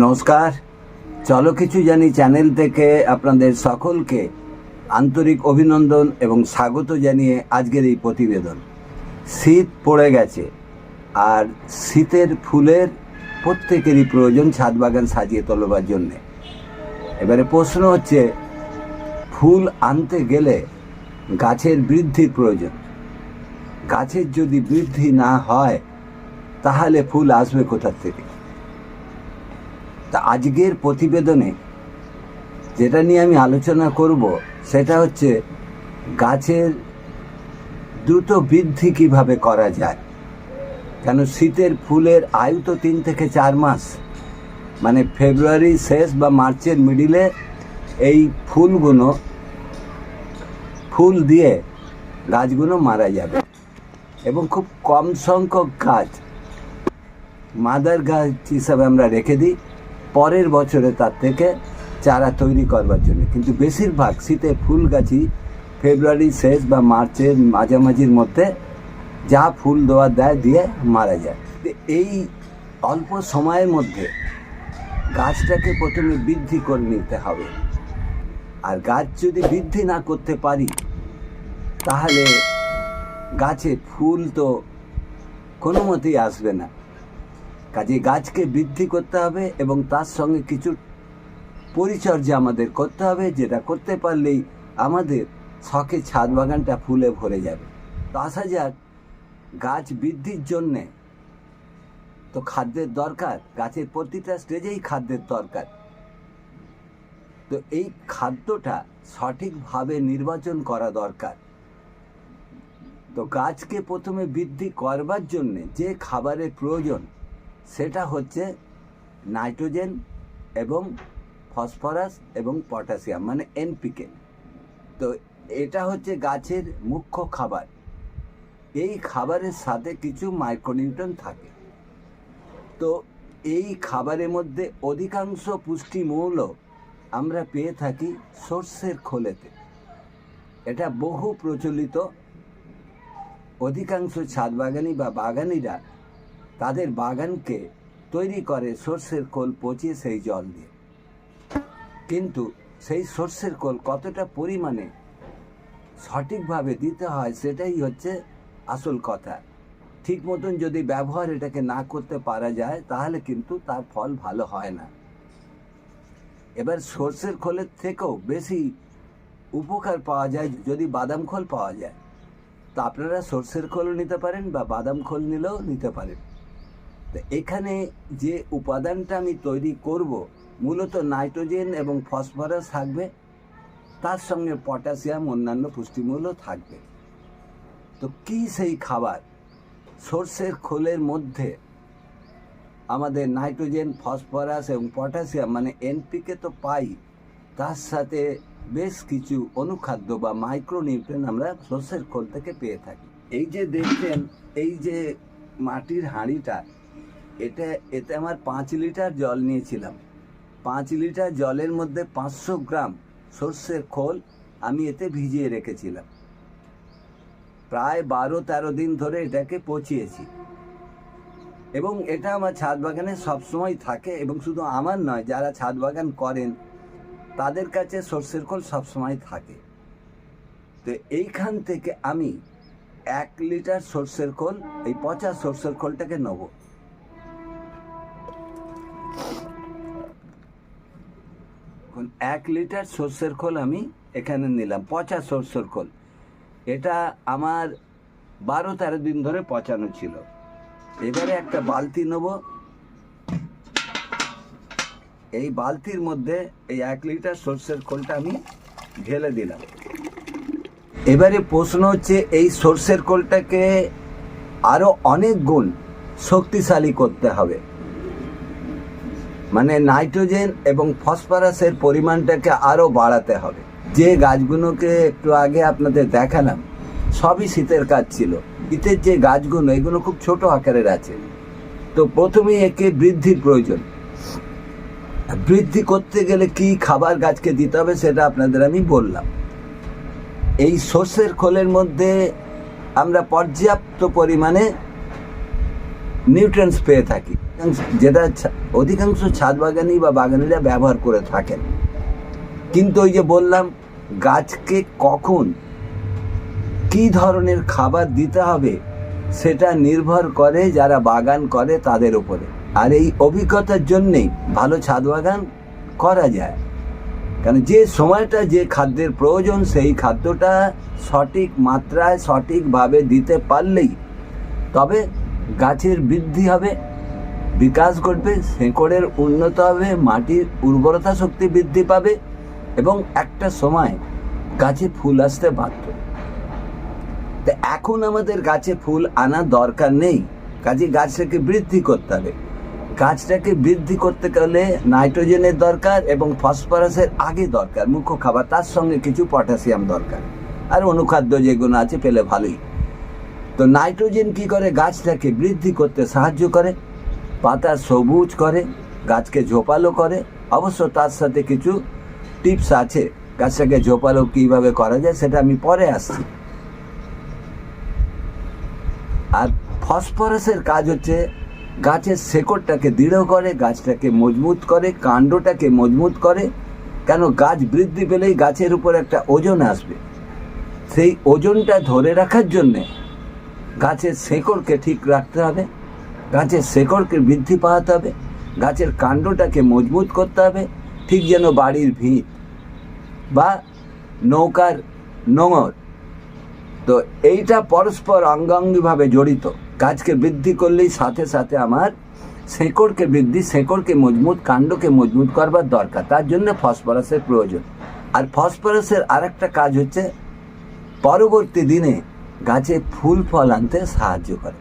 নমস্কার। চলো কিছু জানি চ্যানেল থেকে আপনাদের সকলকে আন্তরিক অভিনন্দন এবং স্বাগত জানিয়ে আজকের এই প্রতিবেদন। শীত পড়ে গেছে আর শীতের ফুলের প্রত্যেকেরই প্রয়োজন ছাদ বাগান সাজিয়ে তোলবার জন্যে। এবারে প্রশ্ন হচ্ছে, ফুল আনতে গেলে গাছের বৃদ্ধির প্রয়োজন। গাছের যদি বৃদ্ধি না হয়, তাহলে ফুল আসবে কোথার থেকে? তা আজকের প্রতিবেদনে যেটা নিয়ে আমি আলোচনা করব, সেটা হচ্ছে গাছের দ্রুত বৃদ্ধি কীভাবে করা যায়। কেন শীতের ফুলের আয়ু তো তিন থেকে চার মাস। মানে ফেব্রুয়ারি শেষ বা মার্চের মিডিলে এই ফুলগুলো, ফুল দিয়ে গাছগুলো মারা যাবে। এবং খুব কম সংখ্যক গাছ, মাদার গাছ হিসাবে আমরা রেখে দিই। পরের বছরে তার থেকে চারা তৈরি করবার জন্য। কিন্তু বেশিরভাগ শীতে ফুল গাছই ফেব্রুয়ারি, শেষ বা মার্চের মাঝামাঝির মধ্যে যা ফুল দেওয়া দেয় দিয়ে মারা যায়। এই অল্প সময়ের মধ্যে গাছটাকে প্রথমে বৃদ্ধি করে নিতে হবে। আর গাছ যদি বৃদ্ধি না করতে পারি, তাহলে গাছে ফুল তো কোনো মতেই আসবে না। কাজে গাছকে বৃদ্ধি করতে হবে এবং তার সঙ্গে কিছু পরিচর্যা আমাদের করতে হবে, যেটা করতে পারলেই আমাদের শখে ছাদ বাগানটা ফুলে ভরে যাবে। তো আসা যাক, গাছ বৃদ্ধির জন্যে তো খাদ্যের দরকার, গাছের প্রতিটা স্টেজেই খাদ্যের দরকার। তো এই খাদ্যটা সঠিকভাবে নির্বাচন করা দরকার। তো গাছকে প্রথমে বৃদ্ধি করবার জন্যে যে খাবারের প্রয়োজন সেটা হচ্ছে নাইট্রোজেন এবং ফসফরাস এবং পটাশিয়াম মানে এনপিকে তো এটা হচ্ছে গাছের মুখ্য খাবার। এই খাবারের সাথে কিছু মাইক্রোনিউট্রন থাকে। তো এই খাবারের মধ্যে অধিকাংশ পুষ্টিমূল্য আমরা পেয়ে থাকি সর্ষের খোলেতে। এটা বহু প্রচলিত। অধিকাংশ ছাদ বাগানি বা বাগানিরা তাদের বাগানকে তৈরি করে সর্ষের খোল পচিয়ে সেই জল দিয়ে। কিন্তু সেই সর্ষের খোল কতটা পরিমাণে সঠিকভাবে দিতে হয় সেটাই হচ্ছে আসল কথা। ঠিক মতন যদি ব্যবহার এটাকে না করতে পারা যায়, তাহলে কিন্তু তার ফল ভালো হয় না। এবার সর্ষের খোলের থেকেও বেশি উপকার পাওয়া যায় যদি বাদাম খোল পাওয়া যায়। তো আপনারা সর্ষের খোলও নিতে পারেন বা বাদাম খোল নিলেও নিতে পারেন। তো এখানে যে উপাদানটা আমি তৈরি করব, মূলত নাইট্রোজেন এবং ফসফরাস থাকবে। তার সঙ্গে পটাশিয়াম অন্যান্য পুষ্টিমূল্য থাকবে। তো কি সেই খাবার? সর্ষের খোলের মধ্যে আমাদের নাইট্রোজেন, ফসফরাস এবং পটাশিয়াম মানে এনপিকে তো পাই। তার সাথে বেশ কিছু অনুখাদ্য বা মাইক্রোনিউট্রেন আমরা সর্ষের খোল থেকে পেয়ে থাকি। এই যে দেখছেন, এই যে মাটির হাঁড়িটা এটা, এতে আমার পাঁচ লিটার জল নিয়েছিলাম। পাঁচ লিটার জলের মধ্যে পাঁচশো গ্রাম সর্ষের খোল আমি এতে ভিজিয়ে রেখেছিলাম। প্রায় বারো তেরো দিন ধরে এটাকে পচিয়েছি। এবং এটা আমার ছাদ বাগানে সবসময় থাকে এবং শুধু আমার নয়, যারা ছাদ বাগান করেন, তাদের কাছে সর্ষের খোল সবসময় থাকে। তো এইখান থেকে আমি এক লিটার সর্ষের খোল, এই পচা সর্ষের খোলটাকে নেব। এখন এক লিটার সর্ষের খোল আমি এখানে নিলাম, পচা সর্ষের খোল। এটা আমার বারো তেরো দিন ধরে পচানো ছিল। এবারে একটা বালতি নেব। এই বালতির মধ্যে এই এক লিটার সর্ষের খোলটা আমি ঢেলে দিলাম। এবারে প্রশ্ন হচ্ছে, এই সর্ষের খোলটাকে আরও অনেক গুণ শক্তিশালী করতে হবে। মানে নাইট্রোজেন এবং ফসফরাসের পরিমাণটাকে আরও বাড়াতে হবে। যে গাছগুলোকে একটু আগে আপনাদের দেখালাম, সবই শীতের কাজ ছিল। শীতের যে গাছগুলো, এগুলো খুব ছোট আকারের আছে। তো প্রথমেই একে বৃদ্ধির প্রয়োজন। বৃদ্ধি করতে গেলে কি খাবার গাছকে দিতে হবে সেটা আপনাদের আমি বললাম। এই সর্ষের খোলের মধ্যে আমরা পর্যাপ্ত পরিমাণে নিউট্রেন্স পেয়ে থাকি। যেটা অধিকাংশ ছাদ বাগানি বা বাগানিরা ব্যবহার করে থাকেন। কিন্তু ওই যে বললাম, গাছকে কখন কি ধরনের খাবার দিতে হবে, সেটা নির্ভর করে যারা বাগান করে তাদের উপরে। আর এই অভিজ্ঞতার জন্যেই ভালো ছাদ বাগান করা যায়। কারণ যে সময়টা, যে খাদ্যের প্রয়োজন, সেই খাদ্যটা সঠিক মাত্রায় সঠিকভাবে দিতে পারলেই তবে গাছের বৃদ্ধি হবে, বিকাশ ঘটবে, শেকড়ের উন্নত হবে, মাটির উর্বরতা শক্তি বৃদ্ধি পাবে এবং একটা সময় গাছে ফুল আসতে বাধ্য। তা এখন আমাদের গাছে ফুল আনার দরকার নেই। কাজে গাছটাকে বৃদ্ধি করতে হবে। গাছটাকে বৃদ্ধি করতে গেলে নাইট্রোজেনের দরকার এবং ফসফরাসের আগে দরকার। মুখ্য খাবার, তার সঙ্গে কিছু পটাশিয়াম দরকার। আর অনুখাদ্য যেগুলো আছে, পেলে ভালোই। তো নাইট্রোজেন কি করে? গাছটাকে বৃদ্ধি করতে সাহায্য করে, পাতা সবুজ করে, গাছকে ঝোপালো করে। অবশ্য তার সাথে কিছু টিপস আছে। গাছটাকে ঝোপালো কীভাবে করা যায় সেটা আমি পরে আসছি। আর ফসফরাসের কাজ হচ্ছে গাছের শেকড়টাকে দৃঢ় করে, গাছটাকে মজবুত করে, কাণ্ডটাকে মজবুত করে। কেন? গাছ বৃদ্ধি পেলেই গাছের উপর একটা ওজন আসবে। সেই ওজনটা ধরে রাখার জন্যে গাছের শেকড়কে ঠিক রাখতে হবে, গাছের শেকড়কে বৃদ্ধি পাওয়াতে হবে, গাছের কাণ্ডটাকে মজবুত করতে হবে, ঠিক যেন বাড়ির ভিত বা নৌকার নোঙর। তো এইটা পরস্পর অঙ্গাঙ্গিভাবে জড়িত। গাছকে বৃদ্ধি করলেই সাথে সাথে আমার শেকড়কে বৃদ্ধি, শেকড়কে মজবুত, কাণ্ডকে মজবুত করবার দরকার। তার জন্য ফসফরাসের প্রয়োজন। আর ফসফরাসের আরেকটা কাজ হচ্ছে, পরবর্তী দিনে গাছে ফুল, ফল আনতে সাহায্য করে।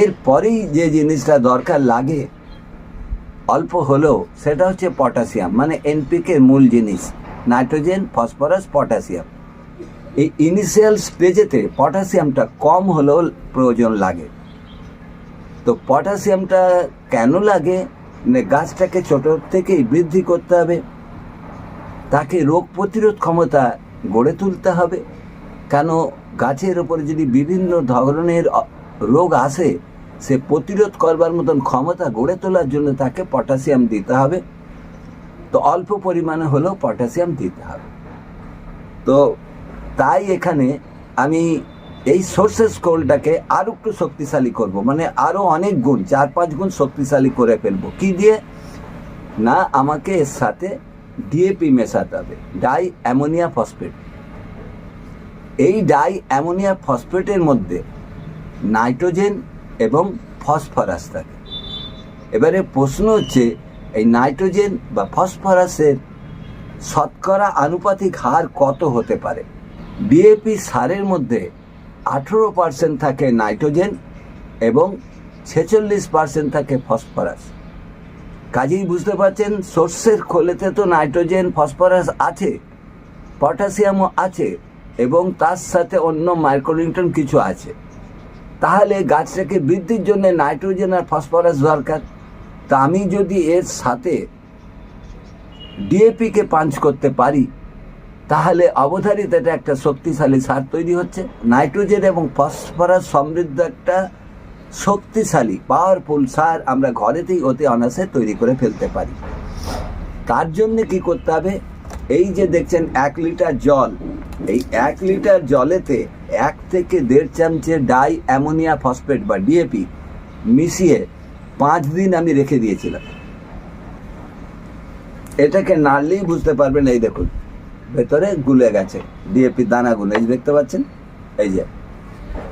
এরপরেই যে জিনিসটা দরকার লাগে, অল্প হলেও সেটা হচ্ছে পটাশিয়াম মানে এনপিকে মূল জিনিস, নাইট্রোজেন, ফসফরাস, পটাশিয়াম। এই ইনিশিয়াল স্টেজেতে পটাশিয়ামটা কম হলেও প্রয়োজন লাগে। তো পটাশিয়ামটা কেন লাগে? মানে গাছটাকে ছোট থেকেই বৃদ্ধি করতে হবে। তাকে রোগ প্রতিরোধ ক্ষমতা গড়ে তুলতে হবে। কেন গাছের ওপরে যদি বিভিন্ন ধরনের রোগ আসে, সে প্রতিরোধ করবার মতন ক্ষমতা গড়ে তোলার জন্য তাকে পটাশিয়াম দিতে হবে। তো অল্প পরিমাণে হলেও পটাশিয়াম দিতে হবে। তো তাই এখানে আমি এই সোর্সেস কোলটাকে আরও একটু শক্তিশালী করব। মানে আরও অনেক গুণ, চার পাঁচ গুণ শক্তিশালী করে ফেলব। কি দিয়ে? না, আমাকে এর সাথে ডিএপি মেশাতে হবে। Di ammonia phosphate. এই ডাই অ্যামোনিয়া ফসফেটের মধ্যে নাইট্রোজেন এবং ফসফরাস থাকে। এবারে প্রশ্ন হচ্ছে, এই নাইট্রোজেন বা ফসফরাসের শতকরা আনুপাতিক হার কত হতে পারে? ডিএপি সারের মধ্যে আঠেরো পার্সেন্ট থাকে নাইট্রোজেন এবং ছেচল্লিশ পার্সেন্ট থাকে ফসফরাস। কাজেই বুঝতে পারছেন সর্ষের খোলেতে তো নাইট্রোজেন, ফসফরাস আছে, পটাশিয়ামও আছে এবং তার সাথে অন্য মাইক্রোনিউট্রন কিছু আছে। তাহলে গাছটাকে বৃদ্ধির জন্য নাইট্রোজেন আর ফসফরাস দরকার। তা আমি যদি এর সাথে ডিএপিকে পাঞ্চ করতে পারি, তাহলে অবধারিত এটা একটা শক্তিশালী সার তৈরি হচ্ছে। নাইট্রোজেন এবং ফসফরাস সমৃদ্ধ একটা শক্তিশালী পাওয়ারফুল সার আমরা ঘরেতেই অতি অনাসে তৈরি করে ফেলতে পারি। তার জন্য কি করতে হবে? এই যে দেখছেন এক লিটার জল, এই এক লিটার জলেতে এক থেকে দেড় চামচে ডাই অ্যামোনিয়া ফসফেট বা ডিএপি মিশিয়ে পাঁচ দিন আমি রেখে দিয়েছিলাম। এটাকে নাড়লেই বুঝতে পারবেন, এই দেখুন, ভেতরে গুলে গেছে। ডিএপি দানাগুলো, এই যে দেখতে পাচ্ছেন? এই যে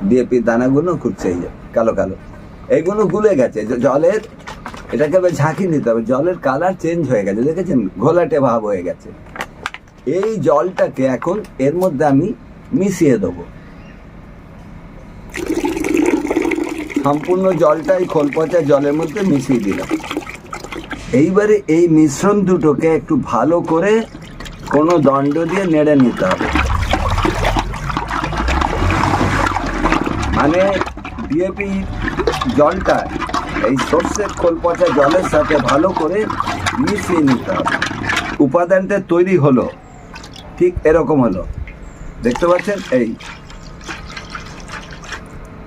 ডিএপি দানাগুলো খুঁজছে এই যে, কালো কালো। এইগুলো গুলে গেছে জলের, এটাকে ঝাঁকি নিতে হবে। জলের কালার চেঞ্জ হয়ে গেছে, দেখেছেন? ঘোলাটে ভাব হয়ে গেছে। এই জলটাকে এখন এর মধ্যে আমি মিশিয়ে দেবো। সম্পূর্ণ জলটাই খোল পচা জলের মধ্যে মিশিয়ে দিলাম। এইবারে এই মিশ্রণ দুটোকে একটু ভালো করে কোনো দণ্ড দিয়ে নেড়ে নিতে হবে। মানে ডিএপি জলটা, এই সর্ষের খোল পচা জলের সাথে ভালো করে মিশিয়ে নিতে হবে। উপাদানটা তৈরি হলো। ঠিক এরকম হলো। দেখতে পাচ্ছেন? এই।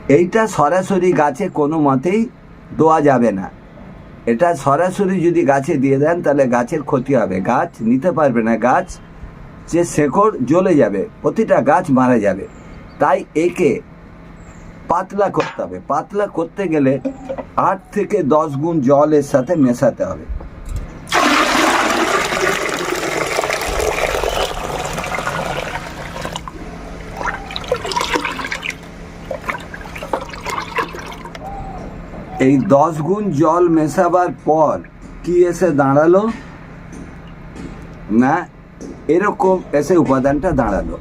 এইটা সরাসরি গাছে কোনো মতেই দেওয়া যাবে না। এটা সরাসরি যদি গাছে দিয়ে দেন, তাহলে গাছের ক্ষতি হবে। গাছ নিতে পারবে না। গাছ যে শেকড় জ্বলে যাবে, প্রতিটা গাছ মারা যাবে। তাই একে পাতলা করতে হবে। পাতলা করতে গেলে আট থেকে দশ গুণ জলের সাথে মেশাতে হবে। এই দশ গুণ জল মেশাবার পর কি এসে দাঁড়াল? না, এরকম এসে উপাদানটা দাঁড়াল।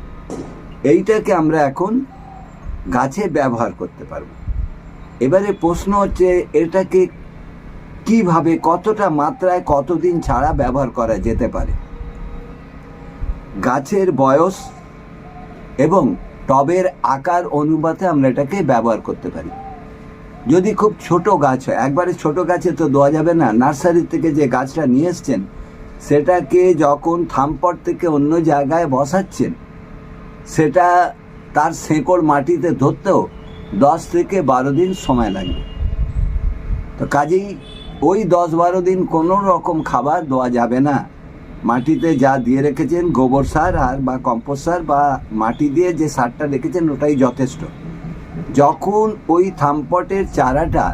এইটাকে আমরা এখন গাছে ব্যবহার করতে পারব। এবারে প্রশ্ন হচ্ছে, এটাকে কীভাবে, কতটা মাত্রায়, কতদিন ছাড়া ব্যবহার করা যেতে পারে? গাছের বয়স এবং টবের আকার অনুপাতে আমরা এটাকে ব্যবহার করতে পারি। যদি খুব ছোট গাছ হয়, একবারে ছোট গাছে তো দেওয়া যাবে না, নার্সারি থেকে যে গাছটা নিয়ে এসছেন, সেটাকে যখন থামপট থেকে অন্য জায়গায় বসাচ্ছেন, সেটা তার শেকড় মাটিতে ধরতেও দশ থেকে বারো দিন সময় লাগবে। তো কাজেই ওই দশ বারো দিন কোনো রকম খাবার দেওয়া যাবে না। মাটিতে যা দিয়ে রেখেছেন গোবর সার আর বা কম্পোস্ট সার বা মাটি দিয়ে যে সারটা রেখেছেন, ওটাই যথেষ্ট। যখন ওই থামপটের চারাটা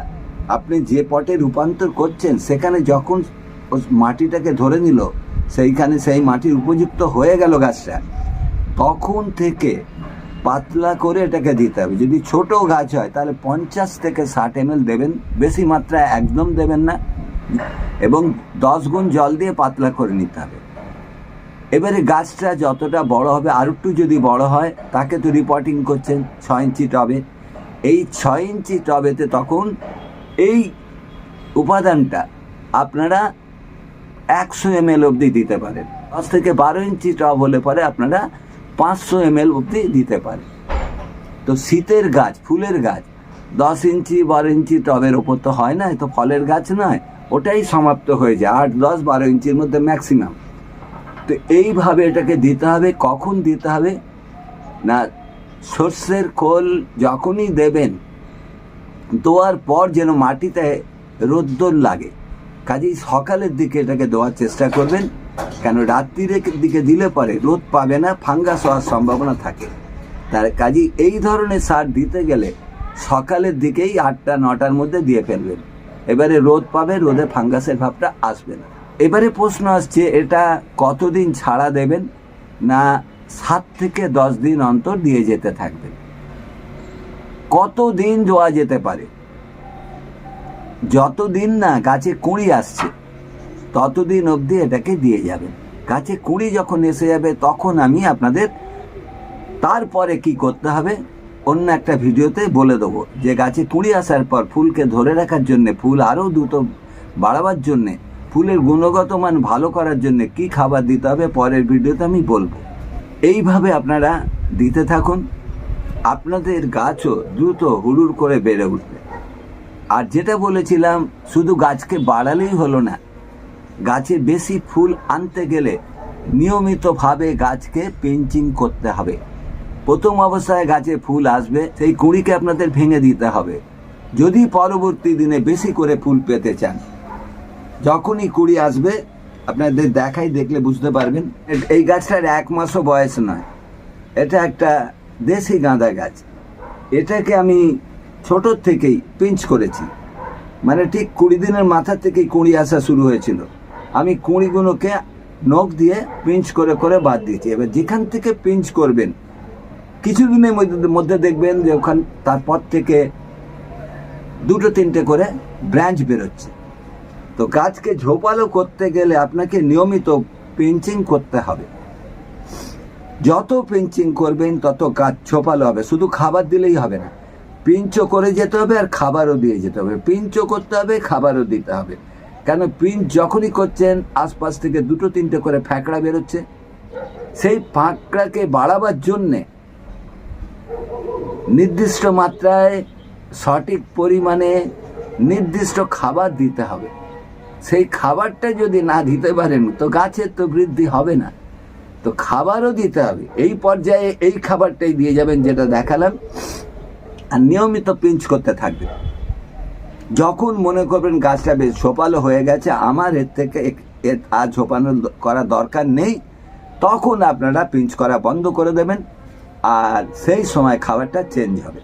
আপনি যে পটে রূপান্তর করছেন, সেখানে যখন মাটিটাকে ধরে নিল, সেইখানে সেই মাটির উপযুক্ত হয়ে গেল গাছটা, তখন থেকে পাতলা করে এটাকে দিতে হবে। যদি ছোট গাছ হয়, তাহলে পঞ্চাশ থেকে ষাট এম দেবেন, বেশি মাত্রায় একদম দেবেন না, এবং দশ গুণ জল দিয়ে পাতলা করে নিতে হবে। এবারে গাছটা যতটা বড় হবে আর একটু যদি বড় হয়, তাকে তো রিপোর্টিং করছেন ছয় ইঞ্চি টবে। এই ছয় ইঞ্চি টবেতে তখন এই উপাদানটা আপনারা একশো এম এল অবধি দিতে পারেন। দশ থেকে বারো ইঞ্চি টব হলে পরে আপনারা পাঁচশো এম এল অবধি দিতে পারেন। তো শীতের গাছ, ফুলের গাছ, দশ ইঞ্চি, বারো ইঞ্চি টবের ওপর তো হয় না তো ফলের গাছ নয়, ওটাই সমাপ্ত হয়ে যায়, আট, দশ, বারো ইঞ্চির মধ্যে ম্যাক্সিমাম তো এইভাবে এটাকে দিতে হবে, কখন দিতে হবে? না, সর্ষের খোল যখনই দেবেন দেওয়ার পর যেন মাটিতে রোদ্দুর লাগে। কাজেই সকালের দিকে এটাকে দেওয়ার চেষ্টা করবেন, কেন রাত্রির দিকে দিলে পরে রোদ পাবে না, ফাঙ্গাস হওয়ার সম্ভাবনা থাকে। তার কাজেই এই ধরনের সার দিতে গেলে সকালের দিকেই আটটা নটার মধ্যে দিয়ে ফেলবেন। এবারে রোদ পাবে, রোদে ফাঙ্গাসের ভাবটা আসবে না। এবারে প্রশ্ন আসছে, এটা কতদিন ছাড়া দেবেন না সাত থেকে দশ দিন অন্তর দিয়ে যেতে থাকবেন? কতদিন দেওয়া যেতে পারে? যতদিন না গাছে কুঁড়ি আসছে, ততদিন অবধি এটাকে দিয়ে যাবেন। গাছে কুঁড়ি যখন এসে যাবে, তখন আমি আপনাদের তারপরে কি করতে হবে, অন্য একটা ভিডিওতে বলে দেবো। যে গাছে কুঁড়ি আসার পর ফুলকে ধরে রাখার জন্য, ফুল আরও দ্রুত বাড়াবার জন্যে ফুলের গুণগত মান ভালো করার জন্য কি খাবার দিতে হবে পরের ভিডিওতে আমি বলব। এইভাবে আপনারা দিতে থাকুন। আপনাদের গাছও দ্রুত হুড়ুর করে বেড়ে উঠবে। আর যেটা বলেছিলাম, শুধু গাছকে বাড়ালেই হলো না, গাছে বেশি ফুল আনতে গেলে নিয়মিতভাবে গাছকে পেঞ্চিং করতে হবে। প্রথম অবস্থায় গাছে ফুল আসবে, সেই কুঁড়িকে আপনাদের ভেঙে দিতে হবে। যদি পরবর্তী দিনে বেশি করে ফুল পেতে চান যখনই কুড়ি আসবে, আপনাদের দেখাই, দেখলে বুঝতে পারবেন। এই গাছটার এক মাসও বয়স নয়। এটা একটা দেশি গাঁদা গাছ। এটাকে আমি ছোটোর থেকেই পিঞ্চ করেছি। মানে ঠিক কুড়ি দিনের মাথা থেকেই কুঁড়ি আসা শুরু হয়েছিল। আমি কুঁড়িগুলোকে নখ দিয়ে পিঞ্চ করে করে বাদ দিয়েছি। এবার যেখান থেকে পিঞ্চ করবেন, কিছুদিনের মধ্যে মধ্যে দেখবেন যে ওখান, তারপর থেকে দুটো, তিনটে করে ব্রাঞ্চ বেরোচ্ছে। তো গাছকে ঝোপালো করতে গেলে আপনাকে নিয়মিত পিঞ্চিং করতে হবে। যত পিঞ্চিং করবেন, তত গাছ ছোপালো হবে। শুধু খাবার দিলেই হবে না, পিঞ্চও করে যেতে হবে আর খাবারও দিয়ে যেতে হবে। পিঞ্চও করতে হবে, খাবারও দিতে হবে। কেন? পিঞ্চ যখনই করছেন, আশপাশ থেকে দুটো তিনটে করে ফ্যাঁকড়া বেরোচ্ছে। সেই ফাঁকড়াকে বাড়াবার জন্যে নির্দিষ্ট মাত্রায় সঠিক পরিমাণে নির্দিষ্ট খাবার দিতে হবে। সেই খাবারটা যদি না দিতে পারেন, তো গাছের তো বৃদ্ধি হবে না। তো খাবারও দিতে হবে। এই পর্যায়ে এই খাবারটাই দিয়ে যাবেন যেটা দেখালাম। আর নিয়মিত পিঞ্চ করতে থাকবেন। যখন মনে করবেন গাছটা বেশ ঝোপালো হয়ে গেছে, আমার এর থেকে এর আর ঝোপানো করা দরকার নেই, তখন আপনারা পিঞ্চ করা বন্ধ করে দেবেন। আর সেই সময় খাবারটা চেঞ্জ হবে।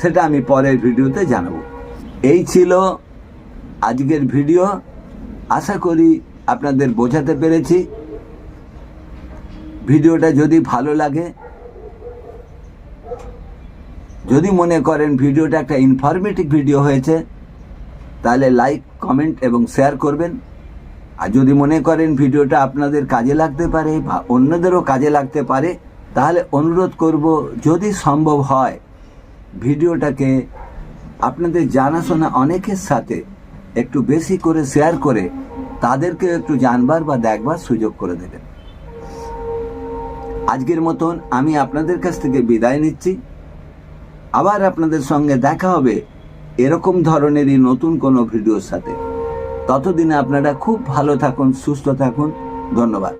সেটা আমি পরের ভিডিওতে জানাব। এই ছিল আজকের ভিডিও। আশা করি আপনাদের বোঝাতে পেরেছি। ভিডিওটা যদি ভালো লাগে, যদি মনে করেন ভিডিওটা একটা ইনফরমেটিভ ভিডিও হয়েছে, তাহলে লাইক কমেন্ট এবং শেয়ার করবেন। আর যদি মনে করেন ভিডিওটা আপনাদের কাজে লাগতে পারে বা অন্যদেরও কাজে লাগতে পারে, তাহলে অনুরোধ করব যদি সম্ভব হয়, ভিডিওটাকে আপনাদের জানাশোনা অনেকের সাথে একটু বেশি করে শেয়ার করে তাদেরকে একটু জানবার বা দেখবার সুযোগ করে দেবেন। আজকের মতন আমি আপনাদের কাছ থেকে বিদায় নিচ্ছি। আবার আপনাদের সঙ্গে দেখা হবে এরকম ধরনেরই নতুন কোনো ভিডিওর সাথে। ততদিনে আপনারা খুব ভালো থাকুন, সুস্থ থাকুন। ধন্যবাদ।